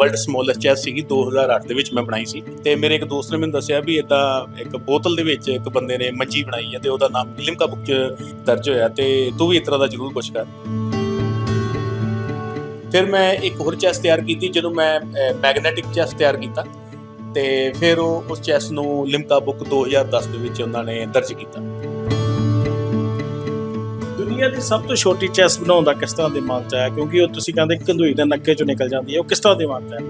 World smallest chess ਸੀਗੀ 2008 ਦੇ ਵਿੱਚ ਮੈਂ ਬਣਾਈ ਸੀ। ਤੇ ਮੇਰੇ ਇੱਕ ਦੋਸਤ ਨੇ ਮੈਨੂੰ ਦੱਸਿਆ ਵੀ ਇਦਾਂ ਇੱਕ ਬੋਤਲ ਦੇ ਵਿੱਚ ਇੱਕ ਬੰਦੇ ਨੇ ਮੰਜੀ ਬਣਾਈ ਹੈ ਤੇ ਉਹਦਾ ਨਾਮ ਲਿਮਕਾ ਬੁੱਕ 'ਚ ਦਰਜ ਹੋਇਆ ਤੇ ਤੂੰ ਵੀ ਇਸ ਤਰ੍ਹਾਂ ਦਾ ਜ਼ਰੂਰ ਕੁਛ ਕਰ। ਫਿਰ ਮੈਂ ਇੱਕ ਹੋਰ ਚੈਸ ਤਿਆਰ ਕੀਤੀ ਜਦੋਂ ਮੈਂ ਮੈਗਨੈਟਿਕ ਚੈਸ ਤਿਆਰ ਕੀਤਾ ਤੇ ਫਿਰ ਉਹ ਉਸ ਚੈਸ ਨੂੰ ਲਿਮਕਾ ਬੁੱਕ 2010 ਦੇ ਵਿੱਚ ਉਹਨਾਂ ਨੇ ਦਰਜ ਕੀਤਾ। ਦੁਨੀਆ ਦੀ ਸਭ ਤੋਂ ਛੋਟੀ ਚੈਸ ਬਣਾਉਣ ਦਾ ਕਿਸ ਤਰ੍ਹਾਂ ਦਿਮਾਗ ਚ ਆਇਆ? ਕਿਉਂਕਿ ਉਹ ਤੁਸੀਂ ਕਹਿੰਦੇ ਕੰਧੂਈ ਦੇ ਨੱਕੇ ਚੋਂ ਨਿਕਲ ਜਾਂਦੀ ਹੈ, ਉਹ ਕਿਸ ਤਰ੍ਹਾਂ ਦਿਮਾਗ ਚ ਆਇਆ?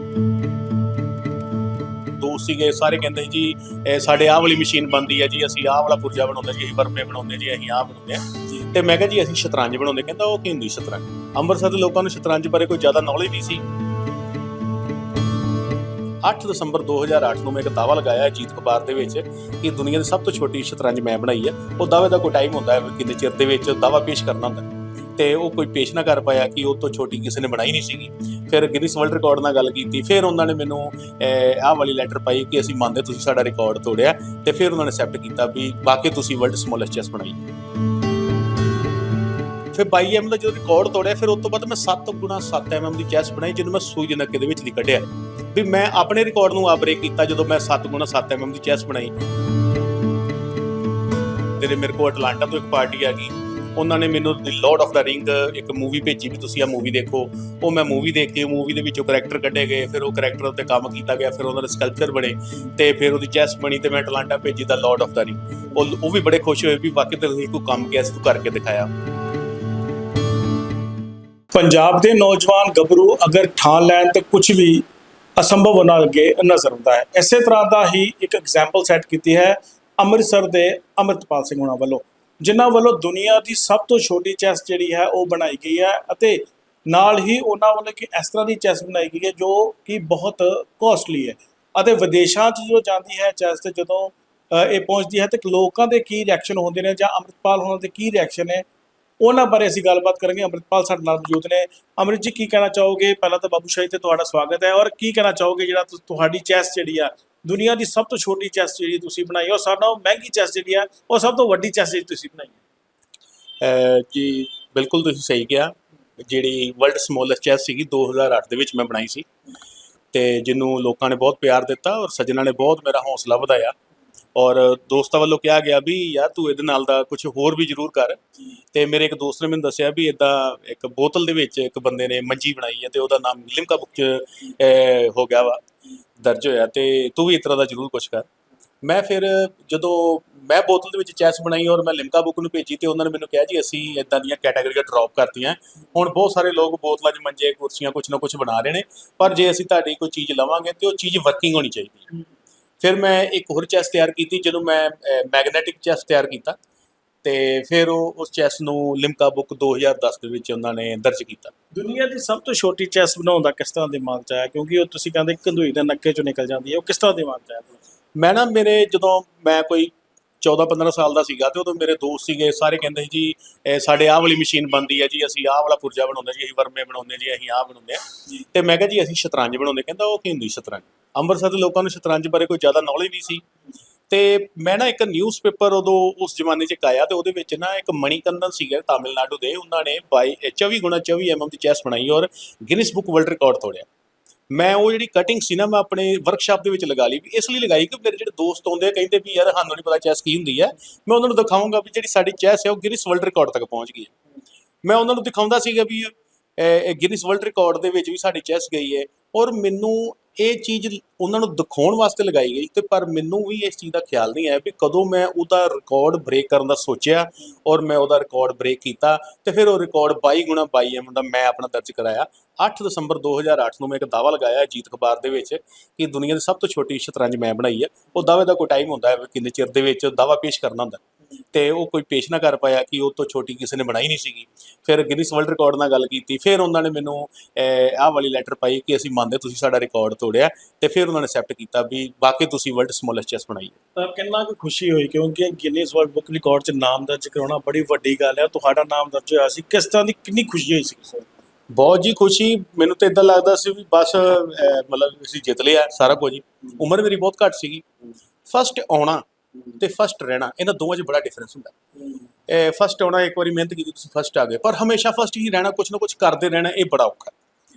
ਦੋਸਤ ਸੀਗੇ, ਸਾਰੇ ਕਹਿੰਦੇ ਜੀ ਸਾਡੇ ਆਹ ਵਾਲੀ ਮਸ਼ੀਨ ਬਣਦੀ ਹੈ ਜੀ, ਅਸੀਂ ਆਹ ਵਾਲਾ ਪੁਰਜਾ ਬਣਾਉਂਦੇ ਜੀ, ਅਸੀਂ ਵਰਮੇ ਬਣਾਉਂਦੇ ਜੀ, ਅਸੀਂ ਆਹ ਬਣਾਉਂਦੇ ਆ ਤੇ ਮੈਂ ਕਿਹਾ ਜੀ, ਅਸੀਂ ਸ਼ਤਰੰਜ ਬਣਾਉਂਦੇ ਕਹਿੰਦਾ ਉਹ ਕੀ ਹੁੰਦੀ ਸ਼ਤਰੰਜ? ਅੰਮ੍ਰਿਤਸਰ ਦੇ ਲੋਕਾਂ ਨੂੰ ਸ਼ਤਰੰਜ ਬਾਰੇ ਕੋਈ ਜ਼ਿਆਦਾ ਨੌਲੇਜ ਨਹੀਂ ਸੀ। 8 ਦਸੰਬਰ 2008 ਨੂੰ ਮੈਂ ਇੱਕ ਦਾਅਵਾ ਲਗਾਇਆ ਅਜੀਤ ਅਖਬਾਰ ਦੇ ਵਿੱਚ ਕਿ ਦੁਨੀਆ ਦੀ ਸਭ ਤੋਂ ਛੋਟੀ ਸ਼ਤਰੰਜ ਮੈਂ ਬਣਾਈ ਹੈ। ਉਹ ਦਾਅਵੇ ਦਾ ਕੋਈ ਟਾਈਮ ਹੁੰਦਾ ਹੈ ਵੀ ਕਿੰਨੇ ਚਿਰ ਦੇ ਵਿੱਚ ਦਾਅਵਾ ਪੇਸ਼ ਕਰਨਾ ਹੁੰਦਾ ਹੈ। ਤੇ ਉਹ ਕੋਈ ਪੇਸ਼ ਨਾ ਕਰ ਪਾਇਆ ਕਿ ਉਹ ਤੋਂ ਛੋਟੀ ਕਿਸੇ ਨੇ ਬਣਾਈ ਨਹੀਂ ਸੀਗੀ। ਫਿਰ ਗਿਨੀਸ ਵਰਲਡ ਰਿਕਾਰਡ ਨਾਲ ਗੱਲ ਕੀਤੀ। ਫਿਰ ਉਹਨਾਂ ਨੇ ਮੈਨੂੰ ਆਹ ਵਾਲੀ ਲੈਟਰ ਪਾਈ ਕਿ ਅਸੀਂ ਮੰਨਦੇ ਤੁਸੀਂ ਸਾਡਾ ਰਿਕਾਰਡ ਤੋੜਿਆ। ਤੇ ਫਿਰ ਉਹਨਾਂ ਨੇ ਐਕਸੈਪਟ ਕੀਤਾ ਵੀ ਬਾਕੀ ਤੁਸੀਂ ਵਰਲਡ ਸਮੋਲੈਸਟ ਚੈਸ ਬਣਾਈ। ਫਿਰ 22 ਐਮ ਦਾ ਜਦੋਂ ਰਿਕਾਰਡ ਤੋੜਿਆ, ਫਿਰ ਉਸ ਤੋਂ ਬਾਅਦ ਮੈਂ 7 ਗੁਣਾ 7 ਐਮ ਦੀ ਚੈਸ ਬਣਾਈ, ਜਿਹਨੂੰ ਮੈਂ ਸੂਈ ਦੇ ਨੱਕੇ ਦੇ ਵਿੱਚ ਦੀ ਕੱਢਿਆ। ਵੀ ਮੈਂ ਆਪਣੇ ਰਿਕਾਰਡ ਨੂੰ ਆ ਬ੍ਰੇਕ ਕੀਤਾ ਜਦੋਂ ਮੈਂ 7 ਗੁਣਾ 7 ਐਮ ਦੀ ਚੈਸ ਬਣਾਈ। ਤੇਰੇ ਮੇਰੇ ਕੋਲ ਅਟਲਾਂਟਾ ਤੋਂ ਇੱਕ ਪਾਰਟੀ ਆ ਗਈ, ਉਹਨਾਂ ਨੇ ਮੈਨੂੰ the Lord of the Ring ਇੱਕ ਮੂਵੀ ਭੇਜੀ ਵੀ ਤੁਸੀਂ ਆ ਮੂਵੀ ਦੇਖੋ। ਉਹ ਮੈਂ ਮੂਵੀ ਦੇਖੀ ਮੂਵੀ ਦੇ ਵਿੱਚੋਂ ਕਰੈਕਟਰ ਕੱਢੇ ਗਏ, ਫਿਰ ਉਹ ਕਰੈਕਟਰ ਉੱਤੇ ਕੰਮ ਕੀਤਾ ਗਿਆ, ਫਿਰ ਉਹਨਾਂ ਦੇ ਸਕਲਪਚਰ ਬਣੇ ਤੇ ਫਿਰ ਉਹਦੀ ਚੈਸ ਬਣੀ ਤੇ ਮੈਂ ਅਟਲਾਂਟਾ ਭੇਜੀ the Lord of the Ring ਉਹ ਉਹ ਵੀ ਬੜੇ ਖੁਸ਼ ਹੋਏ ਵੀ ਵਾਕਈ ਤੇ ਕੋਈ ਕੰਮ ਕਿਹਾ ਸੀ, ਤੂੰ ਕਰਕੇ ਦਿਖਾਇਆ। ਪੰਜਾਬ ਦੇ ਨੌਜਵਾਨ ਗੱਭਰੂ ਅਗਰ ਠਾਣ ਲੈਣ ਤੇ ਕੁਝ ਵੀ ਅਸੰਭਵ ਹੋਣਾ ਅੱਗੇ ਨਜ਼ਰ ਆਉਂਦਾ ਹੈ। ਇਸੇ ਤਰ੍ਹਾਂ ਦਾ ਹੀ ਇੱਕ ਐਗਜ਼ਾਮਪਲ ਸੈੱਟ ਕੀਤੀ ਹੈ ਅੰਮ੍ਰਿਤਸਰ ਦੇ ਅਮਰਤਪਾਲ ਸਿੰਘ ਹੁਣਾਂ ਵੱਲੋਂ, ਜਿਨ੍ਹਾਂ ਵੱਲੋਂ ਦੁਨੀਆ ਦੀ ਸਭ ਤੋਂ ਛੋਟੀ ਚੈਸ ਜਿਹੜੀ ਹੈ ਉਹ ਬਣਾਈ ਗਈ ਹੈ ਅਤੇ ਨਾਲ ਹੀ ਉਹਨਾਂ ਵੱਲੋਂ ਕਿ ਇਸ ਤਰ੍ਹਾਂ ਦੀ ਚੈਸ ਬਣਾਈ ਗਈ ਹੈ ਜੋ ਕਿ ਬਹੁਤ ਕੋਸਟਲੀ ਹੈ ਅਤੇ ਵਿਦੇਸ਼ਾਂ 'ਚ ਜੋ ਜਾਂਦੀ ਹੈ ਚੈਸ ਤੇ ਜਦੋਂ ਇਹ ਪਹੁੰਚਦੀ ਹੈ ਤੇ ਲੋਕਾਂ ਦੇ ਕੀ ਰਿਐਕਸ਼ਨ ਹੁੰਦੇ ਨੇ ਜਾਂ ਅੰਮ੍ਰਿਤਪਾਲ ਹੋਣਾ ਦੇ ਕੀ ਰਿਐਕਸ਼ਨ ਹੈ ਉਹਨਾਂ ਬਾਰੇ ਅਸੀਂ ਗੱਲਬਾਤ ਕਰਾਂਗੇ। ਅੰਮ੍ਰਿਤਪਾਲ ਸਾਡੇ ਨਾਲ ਮੌਜੂਦ ਨੇ। ਅੰਮ੍ਰਿਤ ਜੀ, ਕੀ ਕਹਿਣਾ ਚਾਹੋਗੇ? ਪਹਿਲਾਂ ਤਾਂ ਬਾਬੂ ਸ਼ਾਹੀ ਤੇ ਤੁਹਾਡਾ ਸਵਾਗਤ ਹੈ। ਔਰ ਕੀ ਕਹਿਣਾ ਚਾਹੋਗੇ ਜਿਹੜਾ ਤੁਹਾਡੀ ਚੈਸ ਜਿਹੜੀ ਆ, ਦੁਨੀਆ ਦੀ ਸਭ ਤੋਂ ਛੋਟੀ ਚੈਸ ਜਿਹੜੀ ਤੁਸੀਂ ਬਣਾਈ ਔਰ ਸਾਡਾ ਨਾਲੋਂ ਮਹਿੰਗੀ ਚੈਸ ਜਿਹੜੀ ਆ, ਉਹ ਸਭ ਤੋਂ ਵੱਡੀ ਚੈਸ ਜਿਹੜੀ ਤੁਸੀਂ ਬਣਾਈ ਹੈ ਜੀ, ਬਿਲਕੁਲ ਤੁਸੀਂ ਸਹੀ ਕਿਹਾ। ਜਿਹੜੀ ਵਰਲਡ ਸਮੋਲੈਸਟ ਚੈਸ ਸੀਗੀ 2008 ਦੇ ਵਿੱਚ ਮੈਂ ਬਣਾਈ ਸੀ। ਤੇ ਜਿਹਨੂੰ ਲੋਕਾਂ ਨੇ ਬਹੁਤ ਪਿਆਰ ਦਿੱਤਾ ਔਰ ਸੱਜਣਾ ਨੇ ਬਹੁਤ ਮੇਰਾ ਹੌਸਲਾ ਵਧਾਇਆ। ਔਰ ਦੋਸਤਾਂ ਵੱਲੋਂ ਕਿਹਾ ਗਿਆ ਵੀ ਯਾਰ ਤੂੰ ਇਹਦੇ ਨਾਲ ਦਾ ਕੁਝ ਹੋਰ ਵੀ ਜ਼ਰੂਰ ਕਰ। ਤੇ ਮੇਰੇ ਇੱਕ ਦੋਸਤ ਨੇ ਮੈਨੂੰ ਦੱਸਿਆ ਵੀ ਇਦਾਂ ਇੱਕ ਬੋਤਲ ਦੇ ਵਿੱਚ ਇੱਕ ਬੰਦੇ ਨੇ ਮੰਜੀ ਬਣਾਈ ਹੈ ਤੇ ਉਹਦਾ ਨਾਮ ਲਿਮਕਾ ਬੁੱਕ 'ਚ ਹੋ ਗਿਆ ਵਾ ਦਰਜ ਹੋਇਆ ਤੇ ਤੂੰ ਵੀ ਇਸ ਤਰ੍ਹਾਂ ਦਾ ਜ਼ਰੂਰ ਕੁਝ ਕਰ। ਮੈਂ ਫਿਰ ਜਦੋਂ ਮੈਂ ਬੋਤਲ ਦੇ ਵਿੱਚ ਚੈਸ ਬਣਾਈ ਔਰ ਮੈਂ ਲਿਮਕਾ ਬੁੱਕ ਨੂੰ ਭੇਜੀ ਤੇ ਉਹਨਾਂ ਨੇ ਮੈਨੂੰ ਕਿਹਾ ਜੀ ਅਸੀਂ ਇਦਾਂ ਦੀਆਂ ਕੈਟਾਗਰੀਆਂ ਡ੍ਰੌਪ ਕਰਤੀਆਂ। ਹੁਣ ਬਹੁਤ ਸਾਰੇ ਲੋਕ ਬੋਤਲਾਂ 'ਚ ਮੰਜੇ ਕੁਰਸੀਆਂ ਕੁਛ ਨਾ ਕੁਛ ਬਣਾ ਰਹੇ ਨੇ ਪਰ ਜੇ ਅਸੀਂ ਤੁਹਾਡੀ ਕੋਈ ਚੀਜ਼ ਲਵਾਂਗੇ ਤੇ ਉਹ ਚੀਜ਼ ਵਰਕਿੰਗ ਹੋਣੀ ਚਾਹੀਦੀ ਹੈ। ਫਿਰ ਮੈਂ ਇੱਕ ਹੋਰ ਚੈਸ ਤਿਆਰ ਕੀਤੀ ਜਦੋਂ ਮੈਂ ਮੈਗਨੈਟਿਕ ਚੈਸ ਤਿਆਰ ਕੀਤਾ ਤੇ ਫਿਰ ਉਹ ਉਸ ਚੈਸ ਨੂੰ ਲਿਮਕਾ ਬੁੱਕ 2010 ਦੇ ਵਿੱਚ ਉਹਨਾਂ ਨੇ ਦਰਜ ਕੀਤਾ। ਦੁਨੀਆ ਦੀ ਸਭ ਤੋਂ ਛੋਟੀ ਚੈਸ ਬਣਾਉਣ ਦਾ ਕਿਸ ਤਰ੍ਹਾਂ ਦਿਮਾਗ ਚ ਆਇਆ? ਕਿਉਂਕਿ ਉਹ ਤੁਸੀਂ ਕਹਿੰਦੇ ਕੰਧੂਈ ਦੇ ਨੱਕੇ ਚੋਂ ਨਿਕਲ ਜਾਂਦੀ ਹੈ ਉਹ ਕਿਸ ਤਰ੍ਹਾਂ ਦਿਮਾਗ ਚ ਆਇਆ ਮੈਂ ਨਾ ਮੇਰੇ ਜਦੋਂ ਮੈਂ ਕੋਈ 14 15 ਸਾਲ ਦਾ ਸੀਗਾ ਤੇ ਉਦੋਂ ਮੇਰੇ ਦੋਸਤ ਸੀਗੇ ਸਾਰੇ ਕਹਿੰਦੇ ਸੀ ਜੀ ਸਾਡੇ ਆਹ ਵਾਲੀ ਮਸ਼ੀਨ ਬਣਦੀ ਹੈ ਜੀ ਅਸੀਂ ਆਹ ਵਾਲਾ ਪੁਰਜਾ ਬਣਾਉਂਦੇ ਜੀ ਅਸੀਂ ਵਰਮੇ ਬਣਾਉਂਦੇ ਜੀ ਅਸੀਂ ਆਹ ਬਣਾਉਂਦੇ ਤੇ ਮੈਂ ਕਿਹਾ ਜੀ ਅਸੀਂ ਸ਼ਤਰੰਜ ਬਣਾਉਂਦੇ ਕਹਿੰਦਾ ਉਹ ਕੀ ਹੁੰਦੀ ਸ਼ਤਰੰਜ? ਅੰਮ੍ਰਿਤਸਰ ਦੇ ਲੋਕਾਂ ਨੂੰ ਸ਼ਤਰੰਜ ਬਾਰੇ ਕੋਈ ਜ਼ਿਆਦਾ ਨੌਲੇਜ ਨਹੀਂ ਸੀ। ਤੇ ਮੈਂ ਨਾ ਇੱਕ ਨਿਊਜ਼ਪੇਪਰ ਉਦੋਂ ਉਸ ਜ਼ਮਾਨੇ 'ਚ ਇੱਕ ਆਇਆ ਤੇ ਉਹਦੇ ਵਿੱਚ ਨਾ ਇੱਕ ਮਣੀਕੰਦਨ ਸੀਗਾ ਤਾਮਿਲਨਾਡੂ ਦੇ। ਉਹਨਾਂ ਨੇ 22 24 ਗੁਣਾ 24 ਐਮਐਮ ਦੀ ਚੈਸ ਬਣਾਈ ਔਰ ਗਿਨੀਸ ਬੁੱਕ ਵਰਲਡ ਰਿਕਾਰਡ ਤੋੜਿਆ। ਮੈਂ ਉਹ ਜਿਹੜੀ ਕਟਿੰਗ ਸੀ ਨਾ, ਮੈਂ ਆਪਣੇ ਵਰਕਸ਼ਾਪ ਦੇ ਵਿੱਚ ਲਗਾ ਲਈ ਵੀ ਇਸ ਲਈ ਲਗਾਈ ਕਿ ਮੇਰੇ ਜਿਹੜੇ ਦੋਸਤ ਆਉਂਦੇ ਆ ਕਹਿੰਦੇ ਵੀ ਯਾਰ ਸਾਨੂੰ ਨਹੀਂ ਪਤਾ ਚੈਸ ਕੀ ਹੁੰਦੀ ਹੈ। ਮੈਂ ਉਹਨਾਂ ਨੂੰ ਦਿਖਾਉਂਗਾ ਵੀ ਜਿਹੜੀ ਸਾਡੀ ਚੈਸ ਹੈ ਉਹ ਗਿਨੀਸ ਵਰਲਡ ਰਿਕਾਰਡ ਤੱਕ ਪਹੁੰਚ ਗਈ ਹੈ। ਮੈਂ ਉਹਨਾਂ ਨੂੰ ਦਿਖਾਉਂਦਾ ਸੀਗਾ ਵੀ ਇਹ ਗਿਨੀਸ ਵਰਲਡ ਰਿਕਾਰਡ ਦੇ ਵਿੱਚ ਵੀ ਸਾਡੀ ਚੈਸ ਗਈ ਹੈ ਔਰ ਮੈਨੂੰ ਇਹ ਚੀਜ਼ ਉਹਨਾਂ ਨੂੰ ਦਿਖਾਉਣ ਵਾਸਤੇ ਲਗਾਈ ਗਈ ਤੇ ਪਰ ਮੈਨੂੰ ਵੀ ਇਸ ਚੀਜ਼ ਦਾ ਖਿਆਲ ਨਹੀਂ ਆਇਆ ਵੀ ਕਦੋਂ ਮੈਂ ਉਹਦਾ ਰਿਕਾਰਡ ਬ੍ਰੇਕ ਕਰਨ ਦਾ ਸੋਚਿਆ ਔਰ ਮੈਂ ਉਹਦਾ ਰਿਕਾਰਡ ਬ੍ਰੇਕ ਕੀਤਾ ਤੇ ਫਿਰ ਉਹ ਰਿਕਾਰਡ 22 ਗੁਣਾ 22 ਐਮ ਦਾ ਮੈਂ ਆਪਣਾ ਦਰਜ ਕਰਾਇਆ। 8 ਦਸੰਬਰ 2008 ਨੂੰ ਮੈਂ ਇੱਕ ਦਾਅਵਾ ਲਗਾਇਆ ਜੀਤ ਅਖਬਾਰ ਦੇ ਵਿੱਚ ਕਿ ਦੁਨੀਆ ਦੀ ਸਭ ਤੋਂ ਛੋਟੀ ਸ਼ਤਰੰਜ ਮੈਂ ਬਣਾਈ ਹੈ। ਉਹ ਦਾਅਵੇ ਦਾ ਕੋਈ ਟਾਈਮ ਹੁੰਦਾ ਹੈ ਕਿੰਨੇ ਚਿਰ ਦੇ ਵਿੱਚ ਦਾਅਵਾ ਪੇਸ਼ ਕਰਨਾ ਹੁੰਦਾ। ਤੇ ਉਹ ਕੋਈ ਪੇਸ਼ ਨਾ ਕਰ ਪਾਇਆ ਕਿ ਉਹ ਤੋਂ ਛੋਟੀ ਕਿਸੇ ਨੇ ਬਣਾਈ ਨਹੀਂ ਸੀਗੀ। ਫਿਰ ਗਿਨੀਸ ਵਰਲਡ ਰਿਕਾਰਡ ਨਾਲ ਗੱਲ ਕੀਤੀ ਫਿਰ ਉਹਨਾਂ ਨੇ ਮੈਨੂੰ ਆਹ ਵਾਲੀ ਲੈਟਰ ਪਾਈ ਕਿ ਅਸੀਂ ਮੰਨਦੇ ਤੁਸੀਂ ਸਾਡਾ ਰਿਕਾਰਡ ਤੋੜਿਆ ਤੇ ਫਿਰ ਉਹਨਾਂ ਨੇ ਐਕਸੈਪਟ ਕੀਤਾ ਵੀ ਵਾਕਈ ਤੁਸੀਂ ਵਰਲਡ ਸਮੋਲੈਸਟ ਚੈਸ ਬਣਾਈ ਹੈ। ਤਾਂ ਕਿੰਨਾ ਕੁ ਖੁਸ਼ੀ ਹੋਈ ਕਿਉਂਕਿ ਗਿਨੀਜ਼ ਵਰਲਡ ਬੁੱਕ ਰਿਕਾਰਡ 'ਚ ਨਾਮ ਦਰਜ ਕਰਾਉਣਾ ਬੜੀ ਵੱਡੀ ਗੱਲ ਹੈ। ਤੁਹਾਡਾ ਨਾਮ ਦਰਜ ਹੋਇਆ ਸੀ। ਕਿਸ ਤਰ੍ਹਾਂ ਦੀ ਕਿੰਨੀ ਖੁਸ਼ੀ ਹੋਈ ਸੀ ਸਰ ਬਹੁਤ ਜੀ ਖੁਸ਼ੀ। ਮੈਨੂੰ ਤਾਂ ਇਦਾਂ ਲੱਗਦਾ ਸੀ ਵੀ ਬਸ ਮਤਲਬ ਅਸੀਂ ਜਿੱਤ ਲਿਆ ਸਾਰਾ ਕੁਝ। ਉਮਰ ਮੇਰੀ ਬਹੁਤ ਘੱਟ ਸੀਗੀ। ਫਸਟ ਆਉਣਾ। ਤੇ ਫਸਟ ਰਹਿਣਾ ਇਹਨਾਂ ਦੋਵਾਂ 'ਚ ਬੜਾ ਡਿਫਰੈਂਸ ਹੁੰਦਾ। ਇਹ ਫਸਟ ਆਉਣਾ ਇੱਕ ਵਾਰੀ ਮਿਹਨਤ ਕੀਤੀ ਤੁਸੀਂ ਫਸਟ ਆ ਗਏ। ਪਰ ਹਮੇਸ਼ਾ ਫਸਟ ਹੀ ਰਹਿਣਾ ਕੁਝ ਨਾ ਕੁਝ ਕਰਦੇ ਰਹਿਣਾ ਇਹ ਬੜਾ ਔਖਾ।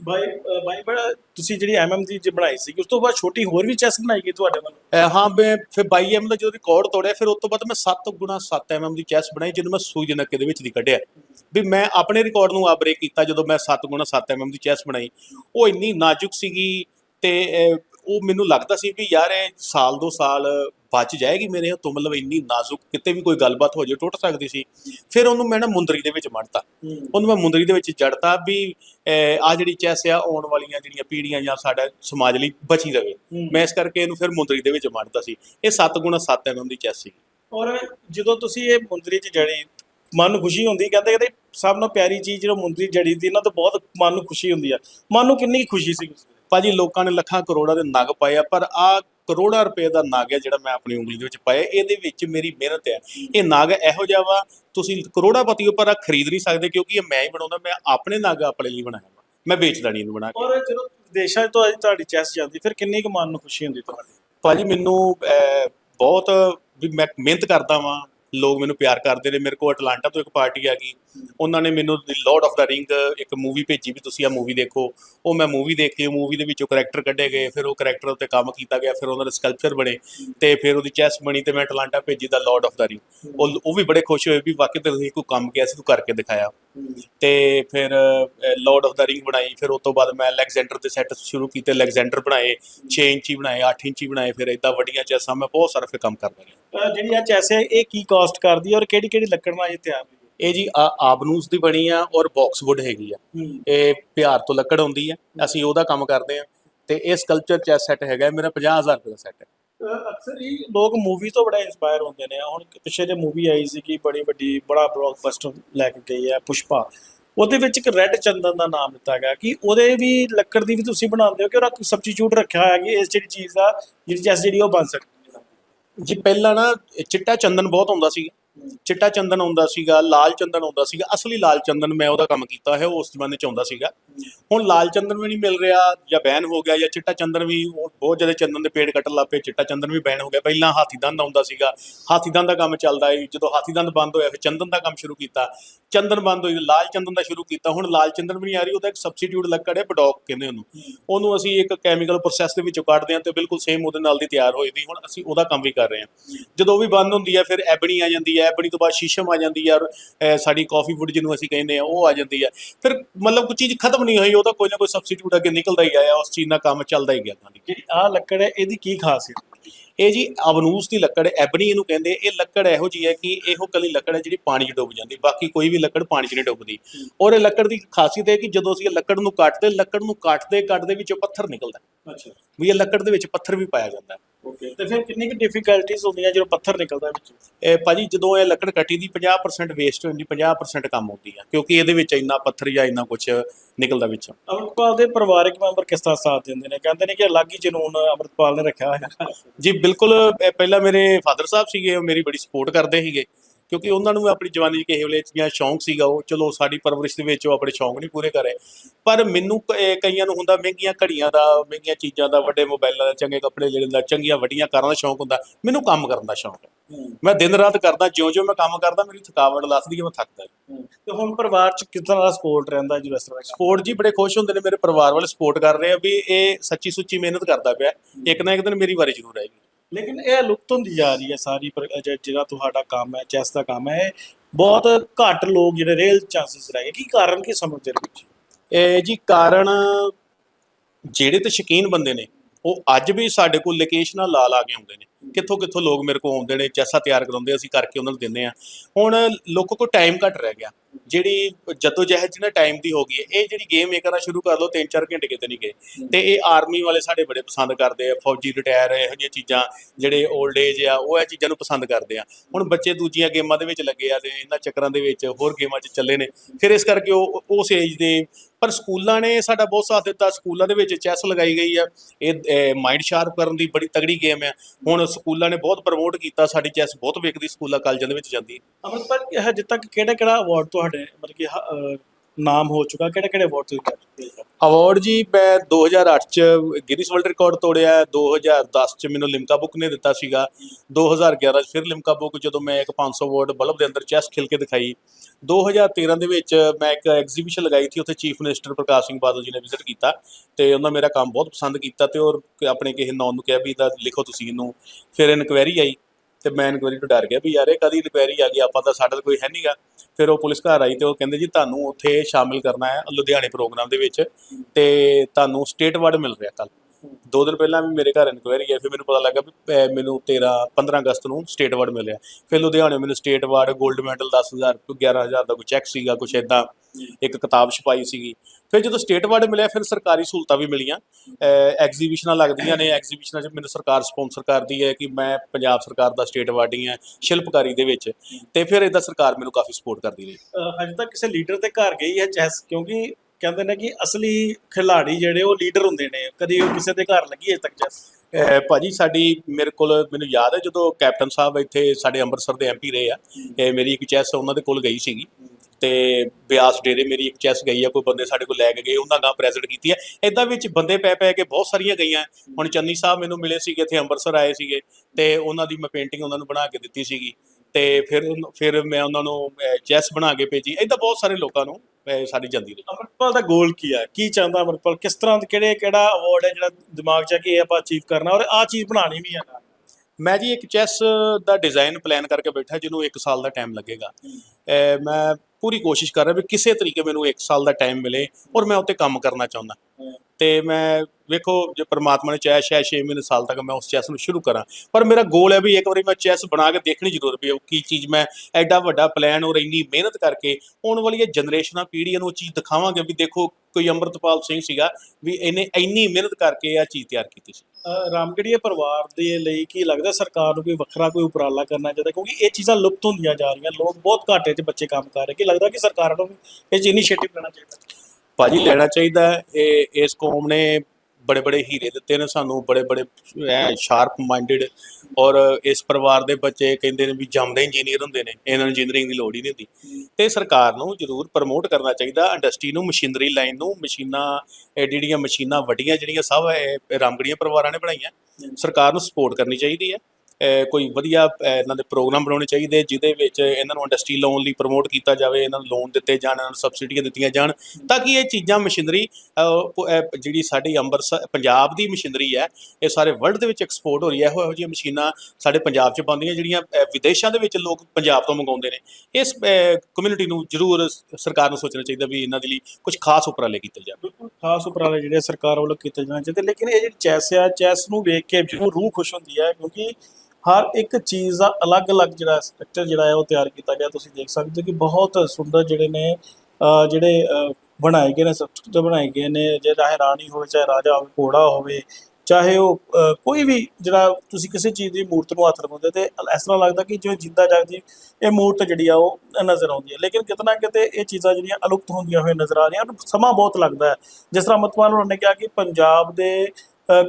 ਬਾਈ ਬਾਈ ਬੜਾ ਤੁਸੀਂ ਜਿਹੜੀ ਐਮਐਮ ਦੀ ਜੇ ਬਣਾਈ ਸੀ ਉਸ ਤੋਂ ਬਾਅਦ ਛੋਟੀ ਹੋਰ ਵੀ ਚੈਸ ਬਣਾਈ ਗਈ ਤੁਹਾਡੇ ਵੱਲੋਂ? ਹਾਂ ਮੈਂ ਫਿਰ 22 ਐਮ ਦਾ ਜਦੋਂ ਰਿਕਾਰਡ ਤੋੜਿਆ ਫਿਰ ਉਸ ਤੋਂ ਬਾਅਦ ਮੈਂ 7 ਗੁਣਾ 7 ਐਮ ਦੀ ਚੈਸ ਬਣਾਈ ਜਿਹਨੂੰ ਮੈਂ ਦੇ ਨੱਕੇ ਦੇ ਵਿੱਚ ਦੀ ਕੱਢਿਆ। ਵੀ ਮੈਂ ਆਪਣੇ ਰਿਕਾਰਡ ਨੂੰ ਆ ਬ੍ਰੇਕ ਕੀਤਾ ਜਦੋਂ ਮੈਂ 7 ਗੁਣਾ 7 ਐਮ ਦੀ ਚੈਸ ਬਣਾਈ। ਉਹ ਇੰਨੀ ਨਾਜ਼ੁਕ ਸੀਗੀ ਤੇ ਉਹ ਮੈਨੂੰ ਲੱਗਦਾ ਸੀ ਵੀ ਯਾਰ ਇਹ ਸਾਲ ਦੋ ਸਾਲ ਬਚ ਜਾਏਗੀ ਮੇਰੇ ਹੱਥੋਂ ਮਤਲਬ ਇੰਨੀ ਨਾਜ਼ੁਕ ਕਿਤੇ ਵੀ ਕੋਈ ਗੱਲਬਾਤ ਹੋ ਜਾਏ ਟੁੱਟ ਸਕਦੀ ਸੀ। ਫਿਰ ਉਹਨੂੰ ਮੈਂ ਨਾ ਮੁੰਦਰੀ ਦੇ ਵਿੱਚ ਮੜਤਾ ਉਹਨੂੰ ਮੈਂ ਮੁੰਦਰੀ ਦੇ ਵਿੱਚ ਜੜਤਾ ਵੀ ਆ ਜਿਹੜੀ ਚੈਸ ਆ ਆਉਣ ਵਾਲੀਆਂ ਜਿਹੜੀਆਂ ਪੀੜ੍ਹੀਆਂ ਜਾਂ ਸਾਡਾ ਸਮਾਜ ਲਈ ਬਚੀ ਰਵੇ। ਮੈਂ ਇਸ ਕਰਕੇ ਇਹਨੂੰ ਫਿਰ ਮੁੰਦਰੀ ਦੇ ਵਿੱਚ ਮੜਤਾ ਸੀ। ਇਹ 7 ਗੁਣਾ 7 ਐਮ ਦੀ ਚੈਸ ਸੀ। ਔਰ ਜਦੋਂ ਤੁਸੀਂ ਇਹ ਮੁੰਦਰੀ 'ਚ ਜੜੀ ਮਨ ਨੂੰ ਖੁਸ਼ੀ ਹੁੰਦੀ ਕਹਿੰਦੇ ਕਹਿੰਦੇ ਸਭ ਤੋਂ ਪਿਆਰੀ ਚੀਜ਼ ਜਦੋਂ ਮੁੰਦਰੀ ਜੜੀ ਦੀ ਨਾ ਤਾਂ ਬਹੁਤ ਮਨ ਨੂੰ ਖੁਸ਼ੀ ਹੁੰਦੀ ਆ। ਮਨ ਨੂੰ ਕਿੰਨੀ ਖੁਸ਼ੀ ਸੀ? ਭਾਜੀ ਲੋਕਾਂ ਨੇ ਲੱਖਾਂ ਕਰੋੜਾਂ ਦੇ ਨਗ ਪਾਏ ਆ ਪਰ ਆ ਕਰੋੜਾਂ ਰੁਪਏ ਦਾ ਨਗ ਹੈ ਜਿਹੜਾ ਮੈਂ ਆਪਣੀ ਉਂਗਲੀ ਦੇ ਵਿੱਚ ਪਾਇਆ ਇਹਦੇ ਵਿੱਚ ਮੇਰੀ ਮਿਹਨਤ ਹੈ। ਇਹ ਨਗ ਇਹੋ ਜਿਹਾ ਵਾ ਤੁਸੀਂ ਕਰੋੜਾਪਤੀ ਹੋ ਪਰ ਆ ਖਰੀਦ ਨਹੀਂ ਸਕਦੇ ਕਿਉਂਕਿ ਇਹ ਮੈਂ ਹੀ ਬਣਾਉਂਦਾ ਮੈਂ ਆਪਣੇ ਨਗ ਆਪਣੇ ਲਈ ਬਣਾਇਆ ਵਾ। ਮੈਂ ਵੇਚਦਾ ਨਹੀਂ ਇਹਨੂੰ ਬਣਾ ਕੇ। ਔਰ ਜਦੋਂ ਵਿਦੇਸ਼ਾਂ ਤੋਂ ਅੱਜ ਤੁਹਾਡੀ ਚੈਸ ਜਾਂਦੀ ਫਿਰ ਕਿੰਨੀ ਕੁ ਮਨ ਨੂੰ ਖੁਸ਼ੀ ਹੁੰਦੀ ਤੁਹਾਡੀ? ਭਾਜੀ ਮੈਨੂੰ ਬਹੁਤ ਵੀ ਮੈਂ ਮਿਹਨਤ ਕਰਦਾ ਵਾਂ ਲੋਕ ਮੈਨੂੰ ਪਿਆਰ ਕਰਦੇ ਨੇ। ਮੇਰੇ ਕੋਲ ਅਟਲਾਂਟਾ ਤੋਂ ਇੱਕ ਪਾਰਟੀ ਆ ਗਈ। ਉਹਨਾਂ ਨੇ ਮੈਨੂੰ the Lord of the Ring ਇੱਕ ਮੂਵੀ ਭੇਜੀ ਵੀ ਤੁਸੀਂ ਆ ਮੂਵੀ ਦੇਖੋ। ਉਹ ਮੈਂ ਮੂਵੀ ਦੇਖ ਕੇ ਮੂਵੀ ਦੇ ਵਿੱਚੋਂ ਕਰੈਕਟਰ ਕੱਢੇ ਗਏ। ਫਿਰ ਉਹ ਕਰੈਕਟਰ ਉੱਤੇ ਕੰਮ ਕੀਤਾ ਗਿਆ। ਫਿਰ ਉਹਨਾਂ ਦੇ ਸਕਲਪਚਰ ਬਣੇ। ਤੇ ਫਿਰ ਉਹਦੀ ਚੈਸ ਬਣੀ ਤੇ ਮੈਂ ਅਟਲਾਂਟਾ ਭੇਜੀ the Lord of the Ring ਉਹ ਉਹ ਵੀ ਬੜੇ ਖੁਸ਼ ਹੋਏ ਵੀ ਵਾਕਈ ਤੁਸੀਂ ਕੋਈ ਕੰਮ ਕਿਹਾ ਸੀ, ਤੂੰ ਕਰਕੇ ਦਿਖਾਇਆ। ਤੇ ਫਿਰ ਲਾਰਡ ਆਫ ਦਾ ਰਿੰਗ ਬਣਾਈ ਫਿਰ ਉਸ ਤੋਂ ਬਾਅਦ ਮੈਂ ਅਲੈਗਜ਼ੈਂਡਰ ਦੇ ਸੈੱਟ ਸ਼ੁਰੂ ਕੀਤੇ ਅਲੈਗਜ਼ੈਂਡਰ ਬਣਾਏ 6 ਇੰਚੀ ਬਣਾਏ 8 ਇੰਚੀ ਬਣਾਏ ਫਿਰ ਇਦਾਂ ਵੱਡੀਆਂ ਚੈਸਾਂ ਮੈਂ ਬਹੁਤ ਸਾਰਾ ਫਿਰ ਕੰਮ ਕਰਦਾ ਰਿਹਾ। ਜਿਹੜੀ ਆ ਚੈਸ ਇਹ ਕੀ ਕਾਸਟ ਕਰਦੀ ਹੈ ਔਰ ਕਿਹੜੀ ਕਿਹੜੀ ਲੱਕੜ ਨਾਲ ਇਹ ਤਿਆਰ ਇਹ ਜੀ ਆ ਆਬਨੂਸ ਦੀ ਬਣੀ ਆ ਔਰ ਬਾਕਸਵੁੱਡ ਹੈਗੀ ਆ। ਇਹ ਪਿਆਰ ਤੋਂ ਲੱਕੜ ਹੁੰਦੀ ਆ। ਅਸੀਂ ਉਹਦਾ ਕੰਮ ਕਰਦੇ ਆ ਤੇ ਇਹ ਸਕਲਪਚਰ ਚੈਸ ਸੈੱਟ ਹੈਗਾ ਮੇਰਾ 50000 ਰੁਪਏ ਦਾ ਸੈੱਟ ਹੈ। ਅਕਸਰ ਹੀ ਲੋਕ ਮੂਵੀ ਤੋਂ ਬੜਾ ਇਨਸਪਾਇਰ ਹੁੰਦੇ ਨੇ ਹੁਣ ਪਿੱਛੇ ਜੇ ਮੂਵੀ ਆਈ ਸੀ ਕਿ ਬੜੀ ਵੱਡੀ, ਬੜਾ ਬਲੌਕਬਸਟਰ ਲੈ ਕੇ ਗਈ ਹੈ ਪੁਸ਼ਪਾ। ਉਹਦੇ ਵਿੱਚ ਇੱਕ ਰੈੱਡ ਚੰਦਨ ਦਾ ਨਾਮ ਦਿੱਤਾ ਗਿਆ ਕਿ ਉਹਦੇ ਵੀ ਲੱਕੜ ਦੀ ਵੀ ਤੁਸੀਂ ਬਣਾਉਂਦੇ ਹੋ ਕਿ ਉਹਦਾ ਸਬਸਟੀਟਿਊਟ ਰੱਖਿਆ ਹੋਇਆ ਕਿ ਇਸ ਜਿਹੜੀ ਚੀਜ਼ ਦਾ, ਜਿਹੜੀ ਜੈਸ ਜਿਹੜੀ ਉਹ ਬਣ ਸਕਦੀ ਹੈ। ਜੀ, ਪਹਿਲਾਂ ਨਾ ਚਿੱਟਾ ਚੰਦਨ ਬਹੁਤ ਹੁੰਦਾ ਸੀ। ਚਿੱਟਾ ਚੰਦਨ ਆਉਂਦਾ ਸੀਗਾ, ਲਾਲ ਚੰਦਨ ਆਉਂਦਾ ਸੀਗਾ, ਅਸਲੀ ਲਾਲ ਚੰਦਨ ਮੈਂ ਉਹਦਾ ਕੰਮ ਕੀਤਾ ਹੈ ਉਸ ਜ਼ਮਾਨੇ ਚ ਆਉਂਦਾ ਸੀਗਾ। ਹੁਣ ਲਾਲ ਚੰਦਨ ਵੀ ਨਹੀਂ ਮਿਲ ਰਿਹਾ, ਜਾਂ ਬੈਨ ਹੋ ਗਿਆ, ਜਾਂ ਚਿੱਟਾ ਚੰਦਨ ਵੀ ਬਹੁਤ ਜ਼ਿਆਦਾ ਚੰਦਨ ਦੇ ਪੇੜ ਕੱਟਣ ਲੱਗ ਪਏ, ਚਿੱਟਾ ਚੰਦਨ ਵੀ ਬੈਨ ਹੋ ਗਿਆ। ਪਹਿਲਾਂ ਹਾਥੀ ਦੰਦ ਆਉਂਦਾ ਸੀਗਾ, ਹਾਥੀ ਦੰਦ ਦਾ ਕੰਮ ਚੱਲਦਾ ਹੈ ਜਦੋਂ ਹਾਥੀ ਦੰਦ ਬੰਦ ਹੋਇਆ, ਫਿਰ ਚੰਦਨ ਦਾ ਕੰਮ ਸ਼ੁਰੂ ਕੀਤਾ। ਚੰਦਨ ਬੰਦ ਹੋਈ, ਲਾਲ ਚੰਦਨ ਦਾ ਸ਼ੁਰੂ ਕੀਤਾ। ਹੁਣ ਲਾਲ ਚੰਦਨ ਵੀ ਨਹੀਂ ਆ ਰਹੀ, ਉਹਦਾ ਇੱਕ ਸਬਸਟੀਟਿਊਟ ਲੱਕੜ ਹੈ ਬਡੌਕ ਕਹਿੰਦੇ ਉਹਨੂੰ। ਉਹਨੂੰ ਅਸੀਂ ਇੱਕ ਕੈਮੀਕਲ ਪ੍ਰੋਸੈਸ ਦੇ ਵਿੱਚੋਂ ਕੱਢਦੇ ਹਾਂ ਤੇ ਬਿਲਕੁਲ ਸੇਮ ਉਹਦੇ ਨਾਲ ਦੀ ਤਿਆਰ ਹੋਈ ਦੀ। ਹੁਣ ਅਸੀਂ ਉਹਦਾ ਕੰਮ ਵੀ ਕਰ ਰਹੇ ਹਾਂ। ਜਦੋਂ ਉਹ ਵੀ ਬੰਦ ਹੁੰਦੀ ਹੈ, ਫਿਰ ਐਬਣੀ ਆ ਜਾਂਦੀ ਹੈ। ਐਬਣੀ ਤੋਂ ਬਾਅਦ ਸ਼ੀਸ਼ਮ ਆ ਜਾਂਦੀ ਹੈ ਔਰ ਸਾਡੀ ਕਾਫੀ ਵੁੱਡ ਜਿਹਨੂੰ ਅਸੀਂ ਕਹਿੰਦੇ ਆ ਉਹ ਆ ਜਾਂਦੀ ਹੈ। ਫਿਰ ਮਤਲਬ ਕੋਈ ਚੀਜ਼ ਖਤਮ ਨਹੀਂ ਹੋਈ ਉਹਦਾ ਕੋਈ ਨਾ ਕੋਈ ਸਬਸਟੀਟਿਊਟ ਅੱਗੇ ਨਿਕਲਦਾ ਹੀ ਆਇਆ, ਉਸ ਚੀਜ਼ ਨਾਲ ਕੰਮ ਚੱਲਦਾ ਹੀ ਗਿਆ। ਜਿਹੜੀ ਆਹ ਲੱਕੜ ਹੈ, ਇਹਦੀ ਕੀ ਖਾਸੀਅਤ? ਇਹ ਜੀ ਅਵਨੂਸ ਦੀ ਲੱਕੜ ਐਬਨੀ ਇਹਨੂੰ ਕਹਿੰਦੇ ਇਹ ਲੱਕੜ ਇਹੋ ਜੀ ਹੈ ਕਿ ਇਹੋ ਕੱਲੀ ਲੱਕੜ ਹੈ ਜਿਹੜੀ ਪਾਣੀ 'ਚ ਡੁੱਬ ਜਾਂਦੀ ਬਾਕੀ ਕੋਈ ਵੀ ਲੱਕੜ ਪਾਣੀ 'ਚ ਨਹੀਂ ਡੁੱਬਦੀ। ਔਰ ਇਹ ਲੱਕੜ ਦੀ ਖਾਸੀਅਤ ਹੈ ਕਿ ਜਦੋਂ ਅਸੀਂ ਇਹ ਲੱਕੜ ਨੂੰ ਕੱਟਦੇ ਲੱਕੜ ਨੂੰ ਕੱਟਦੇ ਕੱਟਦੇ ਵਿੱਚੋਂ ਪੱਥਰ ਨਿਕਲਦਾ। ਅੱਛਾ। ਵੀ ਇਹ ਲੱਕੜ ਦੇ ਵਿੱਚ ਪੱਥਰ ਵੀ ਪਾਇਆ ਜਾਂਦਾ। ਹੈ। ਓਕੇ ਤੇ ਫਿਰ ਕਿੰਨੀ ਕੁ ਡਿਫਿਕਲਟੀਜ਼ ਹੁੰਦੀਆਂ ਜਦੋਂ ਪੱਥਰ ਨਿਕਲਦਾ ਵਿੱਚ? ਇਹ ਭਾਜੀ ਜਦੋਂ ਇਹ ਲੱਕੜ ਕੱਟੀ ਦੀ 50% ਵੇਸਟ ਹੁੰਦੀ 50% ਕੰਮ ਹੁੰਦੀ ਆ ਕਿਉਂਕਿ ਇਹਦੇ ਵਿੱਚ ਇੰਨਾ ਪੱਥਰ ਜਾਂ ਇੰਨਾ ਕੁਝ ਨਿਕਲਦਾ ਵਿੱਚੋਂ। ਅਮਰਪਾਲ ਦੇ ਪਰਿਵਾਰਕ ਮੈਂਬਰ ਕਿਸ ਤਰ੍ਹਾਂ ਸਾਥ ਦਿੰਦੇ ਨੇ? ਕਹਿੰਦੇ ਨੇ ਕਿ ਅਲੱਗ ਹੀ ਜਨੂਨ ਅਮਰਪਾਲ ਨੇ ਰੱਖਿਆ ਹੋਇਆ। ਜੀ ਬਿਲਕੁਲ ਇਹ ਪਹਿਲਾਂ ਮੇਰੇ ਫਾਦਰ ਸਾਹਿਬ ਸੀਗੇ ਉਹ ਮੇਰੀ ਬੜੀ ਸਪੋਰਟ ਕਰਦੇ ਸੀਗੇ। ਕਿਉਂਕਿ ਉਹਨਾਂ ਨੂੰ ਆਪਣੀ ਜਵਾਨੀ 'ਚ ਕਿਸੇ ਵੇਲੇ ਚੀਜ਼ਾਂ ਸ਼ੌਂਕ ਸੀਗਾ ਉਹ ਚਲੋ ਸਾਡੀ ਪਰਵਰਿਸ਼ ਦੇ ਵਿੱਚ ਉਹ ਆਪਣੇ ਸ਼ੌਂਕ ਨਹੀਂ ਪੂਰੇ ਕਰੇ। ਪਰ ਮੈਨੂੰ ਕਈਆਂ ਨੂੰ ਹੁੰਦਾ ਮਹਿੰਗੀਆਂ ਘੜੀਆਂ ਦਾ ਮਹਿੰਗੀਆਂ ਚੀਜ਼ਾਂ ਦਾ ਵੱਡੇ ਮੋਬਾਈਲਾਂ ਦਾ ਚੰਗੇ ਕੱਪੜੇ ਲੈਣ ਦਾ ਚੰਗੀਆਂ ਵੱਡੀਆਂ ਕਾਰਾਂ ਦਾ ਸ਼ੌਂਕ ਹੁੰਦਾ ਮੈਨੂੰ ਕੰਮ ਕਰਨ ਦਾ ਸ਼ੌਂਕ ਹੈ। ਮੈਂ ਦਿਨ ਰਾਤ ਕਰਦਾ ਜਿਉਂ-ਜਿਉਂ ਮੈਂ ਕੰਮ ਕਰਦਾ ਮੇਰੀ ਥਕਾਵਟ ਲੱਥਦੀ ਹੈ ਮੈਂ ਥੱਕਦਾ। ਤੇ ਹੁਣ ਪਰਿਵਾਰ ਚ ਤਰ੍ਹਾਂ ਦਾ ਸਪੋਰਟ ਰਹਿੰਦਾ ਜੀ ਤਰ੍ਹਾਂ ਸਪੋਰਟ ਜੀ ਬੜੇ ਖੁਸ਼ ਹੁੰਦੇ ਨੇ ਮੇਰੇ ਪਰਿਵਾਰ ਵਾਲੇ ਸਪੋਰਟ ਕਰ ਰਹੇ ਆ ਵੀ ਇਹ ਸੱਚੀ ਸੁੱਚੀ ਮਿਹਨਤ ਕਰਦਾ ਪਿਆ। ਇੱਕ ਨਾ ਇੱਕ ਦਿਨ ਮੇਰੀ ਵਾਰੀ ਜ਼ਰੂਰ ਆਏਗੀ। ਲੇਕਿਨ ਇਹ ਲੁਪਤ ਹੁੰਦੀ ਜਾ ਰਹੀ ਹੈ ਸਾਰੀ ਪਰ- ਜ- ਜਿਹੜਾ ਤੁਹਾਡਾ ਕੰਮ ਹੈ, ਚੈਸ ਦਾ ਕੰਮ ਹੈ, ਇਹ ਬਹੁਤ ਘੱਟ ਲੋਕ ਜਿਹੜੇ ਰੀਅਲ ਚਾਂਸਸ ਰਹਿ ਗਏ। ਕੀ ਕਾਰਨ ਕੀ ਸਮਝਦੇ ਨੇ ਵਿੱਚ ਇਹ ਜੀ ਕਾਰਨ ਜਿਹੜੇ ਤੇ ਸ਼ਕੀਨ ਬੰਦੇ ਨੇ, ਉਹ ਅੱਜ ਵੀ ਸਾਡੇ ਕੋਲ ਲੋਕੇਸ਼ਨਾਂ ਲਾ ਲਾ ਕੇ ਆਉਂਦੇ ਨੇ। ਕਿੱਥੋਂ ਕਿੱਥੋਂ ਲੋਕ ਮੇਰੇ ਕੋਲ ਆਉਂਦੇ ਨੇ, ਚੈਸਾ ਤਿਆਰ ਕਰਾਉਂਦੇ ਅਸੀਂ ਕਰਕੇ ਉਹਨਾਂ ਨੂੰ ਦਿੰਦੇ ਆ। ਹੁਣ ਲੋਕਾਂ ਕੋਲ ਟਾਈਮ ਘੱਟ ਰਹਿ ਗਿਆ। ਜਿਹੜੀ ਜੱਦੋ ਜਹਿਦ ਜਿਹਨਾਂ ਟਾਈਮ ਦੀ ਹੋ ਗਈ ਹੈ, ਇਹ ਜਿਹੜੀ ਗੇਮ ਇਹ ਕਰਨਾ ਸ਼ੁਰੂ ਕਰ ਲਓ 3-4 ਘੰਟੇ ਕਿਤੇ ਨਹੀਂ ਗਏ। ਤੇ ਇਹ ਆਰਮੀ ਵਾਲੇ ਸਾਡੇ ਬੜੇ ਪਸੰਦ ਕਰਦੇ ਆ, ਫੌਜੀ ਰਿਟਾਇਰ ਇਹੋ ਜਿਹੀਆਂ ਚੀਜ਼ਾਂ, ਜਿਹੜੇ 올ਡ ਏਜ ਆ, ਉਹ ਇਹ ਚੀਜ਼ਾਂ ਨੂੰ ਪਸੰਦ ਕਰਦੇ ਆ। ਹੁਣ ਬੱਚੇ ਦੂਜੀਆਂ ਗੇਮਾਂ ਦੇ ਵਿੱਚ ਲੱਗੇ ਆ ਤੇ ਇਹਨਾਂ ਚੱਕਰਾਂ ਦੇ ਵਿੱਚ ਹੋਰ ਗੇਮਾਂ 'ਚ ਚੱਲੇ ਨੇ। ਫਿਰ ਇਸ ਕਰਕੇ ਉਹ, ਉਸ ਏਜ ਦੇ, ਪਰ ਸਕੂਲਾਂ ਨੇ ਸਾਡਾ ਬਹੁਤ ਸਾਥ ਦਿੱਤਾ। ਸਕੂਲਾਂ ਦੇ ਵਿੱਚ ਚੈਸ ਲਗਾਈ ਗਈ ਆ। ਇਹ ਮਾਈਂਡ ਸ਼ਾਰਪ ਕਰਨ ਦੀ ਬੜੀ ਤਗੜੀ ਗੇਮ ਹੈ ਹੁਣ ਸਕੂਲਾਂ ਨੇ ਬਹੁਤ ਪ੍ਰਮੋਟ ਕੀਤਾ, ਸਾਡੀ ਚੈਸ ਬਹੁਤ ਵਿਕਦੀ ਸਕੂਲਾਂ, ਕਾਲਜਾਂ ਦੇ ਵਿੱਚ ਜਾਂਦੀ। ਅਮਰਪਾਲ ਹਜੇ ਤੱਕ ਕਿਹੜਾ ਕਿਹੜਾ ਅਵਾਰਡ ਤੁਹਾਡੇ, ਮਤਲਬ ਕਿ ਨਾਮ ਹੋ ਚੁੱਕਾ, ਕਿਹੜੇ ਕਿਹੜੇ ਅਵਾਰਡ ਤੁਸੀਂ ਲੈ ਚੁੱਕੇ ਹੋ ਅਵਾਰਡ ਜੀ, ਮੈਂ 2008 ਚ ਗਿਨੀਸ ਵਰਲਡ ਰਿਕਾਰਡ ਤੋੜਿਆ 2010 ਚ ਮੈਨੂੰ ਲਿਮਕਾ ਬੁੱਕ ਨੇ ਦਿੱਤਾ ਸੀਗਾ 2011 ਚ ਫਿਰ ਲਿਮਕਾ ਬੁੱਕ ਜਦੋਂ ਮੈਂ ਇੱਕ 500 ਅਵਾਰਡ ਬਲਬ ਦੇ ਅੰਦਰ ਚੈਸ ਖੇਲ ਕੇ ਦਿਖਾਈ 2013 ਦੇ ਵਿੱਚ ਮੈਂ ਇੱਕ ਐਗਜ਼ੀਬਿਸ਼ਨ ਲਗਾਈ ਸੀ, ਉੱਥੇ ਚੀਫ ਮਿਨਿਸਟਰ ਪ੍ਰਕਾਸ਼ ਸਿੰਘ ਬਾਦਲ ਜੀ ਨੇ ਵਿਜ਼ਿਟ ਕੀਤਾ ਤੇ ਉਹਨਾਂ ਮੇਰਾ ਕੰਮ ਬਹੁਤ ਪਸੰਦ ਕੀਤਾ ਤੇ ਔਰ ਆਪਣੇ ਕਿਸੇ ਨੌਨ ਨੂੰ ਕਿਹਾ ਵੀ ਇਹਦਾ ਲਿਖੋ ਤੁਸੀਂ ਇਹਨੂੰ, ਫਿਰ ਇਨਕੁਆਇਰੀ ਆਈ ਤੇ ਮੈਂ ਇਨਕੁਆਇਰੀ ਤੋਂ ਡਰ ਗਿਆ ਵੀ ਯਾਰ ਇਹ ਕਦੀ ਇਨਕੁਆਇਰੀ ਆ ਗਈ, ਆਪਾਂ ਤਾਂ ਸਾਡੇ ਤਾਂ ਕੋਈ ਹੈ ਨਹੀਂਗਾ ਫਿਰ ਉਹ ਪੁਲਿਸ ਘਰ ਆਈ ਤੇ ਉਹ ਕਹਿੰਦੇ ਜੀ ਤੁਹਾਨੂੰ ਉੱਥੇ ਸ਼ਾਮਿਲ ਕਰਨਾ ਹੈ ਲੁਧਿਆਣੇ ਪ੍ਰੋਗਰਾਮ ਦੇ ਵਿੱਚ ਤੇ ਤੁਹਾਨੂੰ ਸਟੇਟ ਅਵਾਰਡ ਮਿਲ ਰਿਹਾ ਕੱਲ ਦੋ ਦਿਨ ਪਹਿਲਾਂ ਵੀ ਮੇਰੇ ਘਰ ਇਨਕੁਆਇਰੀ ਹੈ ਫਿਰ ਮੈਨੂੰ ਪਤਾ ਲੱਗਾ ਵੀ ਮੈਨੂੰ 13 15 ਅਗਸਤ ਨੂੰ ਸਟੇਟ ਅਵਾਰਡ ਮਿਲਿਆ। ਫਿਰ ਲੁਧਿਆਣੇ ਮੈਨੂੰ ਸਟੇਟ ਅਵਾਰਡ 골ਡ ਮੈਡਲ 10000 11000 ਦਾ ਕੋਈ ਚੈੱਕ ਸੀਗਾ, ਕੁਛ ਇਦਾਂ ਇੱਕ ਕਿਤਾਬ ਛਪਾਈ ਸੀਗੀ। ਫਿਰ ਜਦੋਂ ਸਟੇਟ ਅਵਾਰਡ ਮਿਲਿਆ ਫਿਰ ਸਰਕਾਰੀ ਸਹੂਲਤਾਂ ਵੀ ਮਿਲੀਆਂ। ਐਗਜ਼ੀਬਿਸ਼ਨਾਂ ਲੱਗਦੀਆਂ ਨੇ। ਐਗਜ਼ੀਬਿਸ਼ਨਾਂ 'ਚ ਮੈਨੂੰ ਸਰਕਾਰ ਸਪਾਂਸਰ ਕਰਦੀ ਹੈ ਕਿ ਮੈਂ ਪੰਜਾਬ ਸਰਕਾਰ ਦਾ ਸਟੇਟ ਅਵਾਰਡੀ ਹਾਂ ਸ਼ਿਲਪਕਾਰੀ ਦੇ ਵਿੱਚ। ਤੇ ਫਿਰ ਇਦਾਂ ਸਰਕਾਰ ਮੈਨੂੰ ਕਾਫੀ ਸਪੋਰਟ ਕਰਦੀ ਰਹੀ। ਹਜੇ ਤੱਕ ਕਿਸੇ ਲੀਡਰ ਦੇ ਘਰ ਗਈ ਹੈ ਚੈਸ ਕਿਉਂਕਿ ਕਹਿੰਦੇ ਨੇ ਕਿ ਅਸਲੀ ਖਿਲਾੜੀ ਜਿਹੜੇ ਉਹ ਲੀਡਰ ਹੁੰਦੇ ਨੇ। ਕਦੀ ਉਹ ਕਿਸੇ ਦੇ ਘਰ ਲੱਗੀ ਹੈ ਤੱਕ ਚੈਸ? ਭਾਜੀ ਸਾਡੀ ਮੇਰੇ ਕੋਲ ਮੈਨੂੰ ਯਾਦ ਹੈ ਜਦੋਂ ਕੈਪਟਨ ਸਾਹਿਬ ਇੱਥੇ ਸਾਡੇ ਅੰਮ੍ਰਿਤਸਰ ਦੇ ਐਮਪੀ ਰਹੇ ਆ। ਇਹ ਮੇਰੀ ਇੱਕ ਚੈਸ ਉਹਨਾਂ ਦੇ ਕੋਲ ਗਈ ਸੀਗੀ। ਤੇ ਬਿਆਸ ਡੇਰੇ ਮੇਰੀ ਇੱਕ ਚੈਸ ਗਈ ਆ ਕੋਈ ਬੰਦੇ ਸਾਡੇ ਕੋਲ ਲੈ ਕੇ ਗਏ ਉਹਨਾਂ ਗਾਂ ਪ੍ਰੈਜ਼ੈਂਟ ਕੀਤੀ ਹੈ ਇਦਾਂ ਵਿੱਚ ਬੰਦੇ ਪੈ ਪੈ ਕੇ ਬਹੁਤ ਸਾਰੀਆਂ ਗਈਆਂ। ਹੁਣ ਚੰਨੀ ਸਾਹਿਬ ਮੈਨੂੰ ਮਿਲੇ ਸੀਗੇ ਇੱਥੇ ਅੰਮ੍ਰਿਤਸਰ ਆਏ ਸੀਗੇ ਤੇ ਉਹਨਾਂ ਦੀ ਮੈਂ ਪੇਂਟਿੰਗ ਉਹਨਾਂ ਨੂੰ ਬਣਾ ਕੇ ਦਿੱਤੀ ਸੀਗੀ। ਤੇ ਫਿਰ ਫਿਰ ਮੈਂ ਉਹਨਾਂ ਨੂੰ ਚੈਸ ਬਣਾ ਕੇ ਭੇਜੀ। ਇਦਾਂ ਬਹੁਤ ਸਾਰੇ ਲੋਕਾਂ ਨੂੰ ਸਾਡੀ ਜਾਂਦੀ ਰਹੀ। ਅਮਰਪਾਲ ਦਾ ਗੋਲ ਕੀ ਹੈ ਕੀ ਚਾਹੁੰਦਾ ਅਮਰਪਾਲ ਕਿਸ ਤਰ੍ਹਾਂ ਦੇ ਕਿਹੜੇ ਕਿਹੜਾ ਅਵਾਰਡ ਹੈ ਜਿਹੜਾ ਦਿਮਾਗ 'ਚ ਹੈ ਕਿ ਇਹ ਆਪਾਂ ਅਚੀਵ ਕਰਨਾ ਔਰ ਆਹ ਚੀਜ਼ ਬਣਾਉਣੀ ਵੀ ਹੈ ਨਾਲ? ਮੈਂ ਜੀ ਇੱਕ ਚੈਸ ਦਾ ਡਿਜ਼ਾਈਨ ਪਲਾਨ ਕਰਕੇ ਬੈਠਾ ਜਿਹਨੂੰ 1 ਸਾਲ ਦਾ ਟਾਈਮ ਲੱਗੇਗਾ। ਮੈਂ ਪੂਰੀ ਕੋਸ਼ਿਸ਼ ਕਰ ਰਿਹਾ ਵੀ ਕਿਸੇ ਤਰੀਕੇ ਮੈਨੂੰ 1 ਸਾਲ ਦਾ ਟਾਈਮ ਮਿਲੇ ਔਰ ਮੈਂ ਉੱਤੇ ਕੰਮ ਕਰਨਾ ਚਾਹੁੰਦਾ। ਤੇ ਮੈਂ ਵੇਖੋ, ਜੇ ਪ੍ਰਮਾਤਮਾ ਨੇ ਚਾਹਿਆ ਸ਼ਾਇਦ 6 ਮਹੀਨੇ, ਸਾਲ ਤੱਕ ਮੈਂ ਉਸ ਚੈਸ ਨੂੰ ਸ਼ੁਰੂ ਕਰਾਂ। ਪਰ ਮੇਰਾ ਗੋਲ ਹੈ ਵੀ ਇੱਕ ਵਾਰੀ ਮੈਂ ਚੈਸ ਬਣਾ ਕੇ ਦੇਖਣੀ ਜ਼ਰੂਰ ਪਈ ਉਹ ਕੀ ਚੀਜ਼ ਮੈਂ ਐਡਾ ਵੱਡਾ ਪਲਾਨ ਔਰ ਇੰਨੀ ਮਿਹਨਤ ਕਰਕੇ ਆਉਣ ਵਾਲੀਆਂ ਜਨਰੇਸ਼ਨਾਂ ਪੀੜ੍ਹੀਆਂ ਨੂੰ ਉਹ ਚੀਜ਼ ਦਿਖਾਵਾਂਗੇ ਵੀ ਦੇਖੋ, ਕੋਈ ਅੰਮ੍ਰਿਤਪਾਲ ਸਿੰਘ ਸੀਗਾ ਵੀ ਇਹਨੇ ਇੰਨੀ ਮਿਹਨਤ ਕਰਕੇ ਇਹ ਚੀਜ਼ ਤਿਆਰ ਕੀਤੀ ਸੀ। ਅਹ ਰਾਮਗੜੀਏ ਪਰਿਵਾਰ ਦੇ ਲਈ ਕੀ ਲੱਗਦਾ ਸਰਕਾਰ ਨੂੰ ਕੋਈ ਵੱਖਰਾ ਕੋਈ ਉਪਰਾਲਾ ਕਰਨਾ ਚਾਹੀਦਾ? ਕਿਉਂਕਿ ਇਹ ਚੀਜ਼ਾਂ ਲੁਪਤ ਹੁੰਦੀਆਂ ਜਾ ਰਹੀਆਂ, ਲੋਕ ਬਹੁਤ ਘਾਟੇ 'ਚ ਬੱਚੇ ਕੰਮ ਕਰ ਰਹੇ। ਕੀ ਲੱਗਦਾ ਕਿ ਸਰਕਾਰ ਨੂੰ ਇਹ 'ਚ ਇਨੀਸ਼ੀਏਟਿਵ ਲੈਣਾ ਚਾਹੀਦਾ? ਭਾਜੀ ਲੈਣਾ ਚਾਹੀਦਾ ਹੈ। ਇਹ, ਇਸ ਕੌਮ ਨੇ ਬੜੇ ਬੜੇ ਹੀਰੇ ਦਿੱਤੇ ਨੇ ਸਾਨੂੰ, ਬੜੇ ਬੜੇ ਸ਼ਾਰਪ ਮਾਈਂਡਡ ਔਰ ਇਸ ਪਰਿਵਾਰ ਦੇ ਬੱਚੇ ਕਹਿੰਦੇ ਨੇ ਵੀ ਜੰਮਦੇ ਇੰਜੀਨੀਅਰ ਹੁੰਦੇ ਨੇ, ਇਹਨਾਂ ਨੂੰ ਇੰਜੀਨੀਅਰਿੰਗ ਦੀ ਲੋੜ ਹੀ ਨਹੀਂ ਹੁੰਦੀ ਤੇ ਸਰਕਾਰ ਨੂੰ ਜ਼ਰੂਰ ਪ੍ਰਮੋਟ ਕਰਨਾ ਚਾਹੀਦਾ ਇੰਡਸਟਰੀ ਨੂੰ ਮਸ਼ੀਨਰੀ ਲਾਈਨ ਨੂੰ, ਮਸ਼ੀਨਾਂ, ਇਹ ਜਿਹੜੀਆਂ ਮਸ਼ੀਨਾਂ ਵੱਡੀਆਂ ਜਿਹੜੀਆਂ ਸਭ ਇਹ ਰਾਮਗੜੀਆਂ ਪਰਿਵਾਰਾਂ ਨੇ ਬਣਾਈਆਂ, ਸਰਕਾਰ ਨੂੰ ਸਪੋਰਟ ਕਰਨੀ ਚਾਹੀਦੀ ਹੈ ਕੋਈ ਵਧੀਆ ਇਹਨਾਂ ਦੇ ਪ੍ਰੋਗਰਾਮ ਬਣਾਉਣੇ ਚਾਹੀਦੇ, ਜਿਹਦੇ ਵਿੱਚ ਇਹਨਾਂ ਨੂੰ ਇੰਡਸਟਰੀ ਲੋਨ ਲਈ ਪ੍ਰਮੋਟ ਕੀਤਾ ਜਾਵੇ, ਇਹਨਾਂ ਨੂੰ ਲੋਨ ਦਿੱਤੇ ਜਾਣ, ਇਹਨਾਂ ਨੂੰ ਸਬਸਿਡੀਆਂ ਦਿੱਤੀਆਂ ਜਾਣ, ਤਾਂ ਕਿ ਇਹ ਚੀਜ਼ਾਂ ਮਸ਼ੀਨਰੀ ਜਿਹੜੀ ਸਾਡੀ ਅੰਮ੍ਰਿਤਸਰ, ਪੰਜਾਬ ਦੀ ਮਸ਼ੀਨਰੀ ਹੈ, ਇਹ ਸਾਰੇ ਵਰਲਡ ਦੇ ਵਿੱਚ ਐਕਸਪੋਰਟ ਹੋ ਰਹੀ ਹੈ। ਇਹੋ ਇਹੋ ਜਿਹੀਆਂ ਮਸ਼ੀਨਾਂ ਸਾਡੇ ਪੰਜਾਬ 'ਚ ਪਾਉਂਦੀਆਂ ਜਿਹੜੀਆਂ ਵਿਦੇਸ਼ਾਂ ਦੇ ਵਿੱਚ ਲੋਕ ਪੰਜਾਬ ਤੋਂ ਮੰਗਾਉਂਦੇ ਨੇ। ਇਸ ਕਮਿਊਨਿਟੀ ਨੂੰ ਜ਼ਰੂਰ ਸਰਕਾਰ ਨੂੰ ਸੋਚਣਾ ਚਾਹੀਦਾ ਵੀ ਇਹਨਾਂ ਦੇ ਲਈ ਕੁਝ ਖਾਸ ਉਪਰਾਲੇ ਕੀਤੇ ਜਾਣ। ਬਿਲਕੁਲ ਖਾਸ ਉਪਰਾਲੇ ਜਿਹੜੇ ਸਰਕਾਰ ਵੱਲੋਂ ਕੀਤੇ ਜਾਣੇ ਚਾਹੀਦੇ, ਲੇਕਿਨ ਇਹ ਜਿਹੜੀ ਚੈਸ ਆ ਚੈਸ ਨੂੰ ਵੇਖ ਕੇ ਜ਼ਰੂਰ ਰੂਹ ਖੁਸ਼ ਹੁੰਦੀ ਹੈ, ਕਿਉਂਕਿ ਹਰ ਇੱਕ ਚੀਜ਼ ਦਾ ਅਲੱਗ-ਅਲੱਗ ਜਿਹੜਾ ਸਟਰਕਚਰ ਜਿਹੜਾ ਹੈ ਉਹ ਤਿਆਰ ਕੀਤਾ ਗਿਆ। ਤੁਸੀਂ ਦੇਖ ਸਕਦੇ ਹੋ ਕਿ ਬਹੁਤ ਸੁੰਦਰ ਜਿਹੜੇ ਨੇ ਜਿਹੜੇ ਬਣਾਏ ਗਏ ਨੇ ਸਟਰਕਚਰ ਬਣਾਏ ਗਏ ਨੇ, ਜੇ ਚਾਹੇ ਰਾਣੀ ਹੋਵੇ, ਚਾਹੇ ਰਾਜਾ ਹੋਵੇ, ਘੋੜਾ ਹੋਵੇ, ਚਾਹੇ ਉਹ ਕੋਈ ਵੀ ਜਿਹੜਾ ਤੁਸੀਂ ਕਿਸੇ ਚੀਜ਼ ਦੀ ਮੂਰਤ ਨੂੰ ਹੱਥ ਲਗਾਉਂਦੇ ਤੇ ਇਸ ਤਰ੍ਹਾਂ ਲੱਗਦਾ ਕਿ ਜਿਵੇਂ ਜਿੰਦਾ ਜਾਗਦੀ ਇਹ ਮੂਰਤ ਜਿਹੜੀ ਆ ਉਹ ਨਜ਼ਰ ਆਉਂਦੀ ਹੈ। ਲੇਕਿਨ ਕਿਤੇ ਨਾ ਕਿਤੇ ਇਹ ਚੀਜ਼ਾਂ ਜਿਹੜੀਆਂ ਅਲੁਪਤ ਹੁੰਦੀਆਂ ਹੋਈਆਂ ਨਜ਼ਰ ਆ ਰਹੀਆਂ ਔਰ ਸਮਾਂ ਬਹੁਤ ਲੱਗਦਾ ਹੈ। ਜਿਸ ਤਰ੍ਹਾਂ ਮਤਵਾਲ ਉਹਨਾਂ ਨੇ ਕਿਹਾ ਕਿ ਪੰਜਾਬ ਦੇ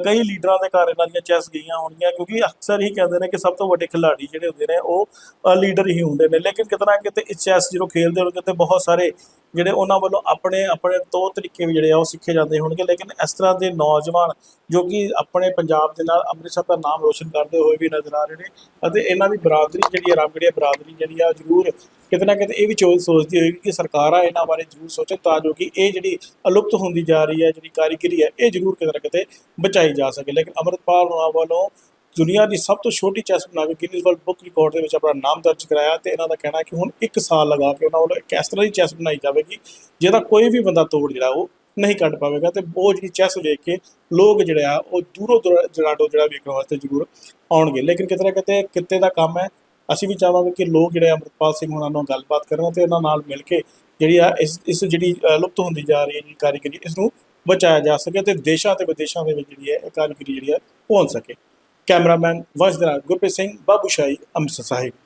ਕਈ ਲੀਡਰਾਂ ਦੇ ਘਰ ਇਹਨਾਂ ਦੀਆਂ ਚੈਸ ਗਈਆਂ ਹੋਣਗੀਆਂ, ਕਿਉਂਕਿ ਅਕਸਰ ਹੀ ਕਹਿੰਦੇ ਨੇ ਕਿ ਸਭ ਤੋਂ ਵੱਡੇ ਖਿਡਾਰੀ ਜਿਹੜੇ ਹੁੰਦੇ ਨੇ ਉਹ ਲੀਡਰ ਹੀ ਹੁੰਦੇ ਨੇ। ਲੇਕਿਨ ਕਿਤੇ ਨਾ ਕਿਤੇ ਇਹ ਚੈਸ ਜਦੋਂ ਖੇਡਦੇ ਹੋਣਗੇ, ਤੇ ਬਹੁਤ ਸਾਰੇ ਜਿਹੜੇ ਉਹਨਾਂ ਵੱਲੋਂ ਆਪਣੇ ਆਪਣੇ ਤੌਰ ਤਰੀਕੇ ਵੀ ਜਿਹੜੇ ਆ ਉਹ ਸਿੱਖੇ ਜਾਂਦੇ ਹੋਣਗੇ। ਲੇਕਿਨ ਇਸ ਤਰ੍ਹਾਂ ਦੇ ਨੌਜਵਾਨ ਜੋ ਕਿ ਆਪਣੇ ਪੰਜਾਬ ਦੇ ਨਾਲ ਅੰਮ੍ਰਿਤਸਰ ਦਾ ਨਾਮ ਰੋਸ਼ਨ ਕਰਦੇ ਹੋਏ ਵੀ ਨਜ਼ਰ ਆ ਰਹੇ ਨੇ ਅਤੇ ਇਹਨਾਂ ਦੀ ਬਰਾਦਰੀ ਜਿਹੜੀ ਆ ਰਾਮਗੜੀਆ ਬਰਾਦਰੀ ਜਿਹੜੀ ਆ, ਜ਼ਰੂਰ ਕਿਤੇ ਨਾ ਕਿਤੇ ਇਹ ਵੀ ਚੋਜ ਸੋਚਦੀ ਹੋਏਗੀ ਕਿ ਸਰਕਾਰਾਂ ਇਹਨਾਂ ਬਾਰੇ ਜ਼ਰੂਰ ਸੋਚਣ ਤਾਂ ਜੋ ਕਿ ਇਹ ਜਿਹੜੀ ਅਲੁਪਤ ਹੁੰਦੀ ਜਾ ਰਹੀ ਹੈ, ਜਿਹੜੀ ਕਾਰੀਗਰੀ ਹੈ, ਇਹ ਜ਼ਰੂਰ ਕਿਤੇ ਨਾ ਕਿਤੇ ਬਚਾਈ ਜਾ ਸਕੇ। ਲੇਕਿਨ ਅਮਰਪਾਲ ਰਾਣਾ ਵੱਲੋਂ ਦੁਨੀਆ ਦੀ ਸਭ ਤੋਂ ਛੋਟੀ ਚੈਸ ਬਣਾ ਕੇ ਗਿਨੀਜ਼ ਵਰਲਡ ਬੁੱਕ ਰਿਕਾਰਡ ਦੇ ਵਿੱਚ ਆਪਣਾ ਨਾਮ ਦਰਜ ਕਰਾਇਆ ਤੇ ਇਹਨਾਂ ਦਾ ਕਹਿਣਾ ਕਿ ਹੁਣ 1 ਸਾਲ ਲਗਾ ਕੇ ਉਹਨਾਂ ਵੱਲੋਂ ਇੱਕ ਇਸ ਤਰ੍ਹਾਂ ਦੀ ਚੈਸ ਬਣਾਈ ਜਾਵੇਗੀ, ਜਿਹਦਾ ਕੋਈ ਵੀ ਬੰਦਾ ਤੋੜ ਜਿਹੜਾ ਉਹ ਨਹੀਂ ਕੱਢ ਪਾਵੇਗਾ ਤੇ ਉਹ ਜਿਹੜੀ ਚੈਸ ਵੇਖ ਕੇ ਲੋਕ ਜਿਹੜੇ ਆ ਉਹ ਦੂਰੋਂ ਦੂਰ ਜਰਾਡੋ ਜਿਹੜਾ ਵੇਖਣ ਵਾਸਤੇ ਜ਼ਰੂਰ ਆਉਣਗੇ। ਲੇਕਿਨ ਕਿਤੇ ਨਾ ਕਿਤੇ ਕਿਤੇ ਦਾ ਕੰਮ ਹੈ, ਅਸੀਂ ਵੀ ਚਾਹਾਂਗੇ ਕਿ ਲੋਕ ਜਿਹੜੇ ਅੰਮ੍ਰਿਤਪਾਲ ਸਿੰਘ ਉਹਨਾਂ ਨਾਲ ਗੱਲਬਾਤ ਕਰਨ ਤੇ ਉਹਨਾਂ ਨਾਲ ਮਿਲ ਕੇ ਜਿਹੜੀ ਆ ਇਸ ਇਸ ਜਿਹੜੀ ਲੁਪਤ ਹੁੰਦੀ ਜਾ ਰਹੀ ਹੈ ਜਿਹੜੀ ਕਾਰੀਗਰੀ, ਇਸ ਨੂੰ ਬਚਾਇਆ ਜਾ ਸਕੇ ਤੇ ਦੇਸ਼ਾਂ ਤੇ ਵਿਦੇਸ਼ਾਂ ਦੇ ਵਿੱਚ ਜਿਹੜੀ ਹੈ ਇਹ ਕਾਰੀਗਰੀ ਜਿਹੜੀ ਆ ਪਹੁੰਚ ਸਕੇ। ਕੈਮਰਾਮੈਨ ਵਜਦਰਾ ਗੁਰਪ੍ਰੀਤ ਸਿੰਘ ਬਾਬੂ ਸ਼ਾਹੀ ਅੰਮ੍ਰਿਤਸਰ ਸਾਹਿਬ।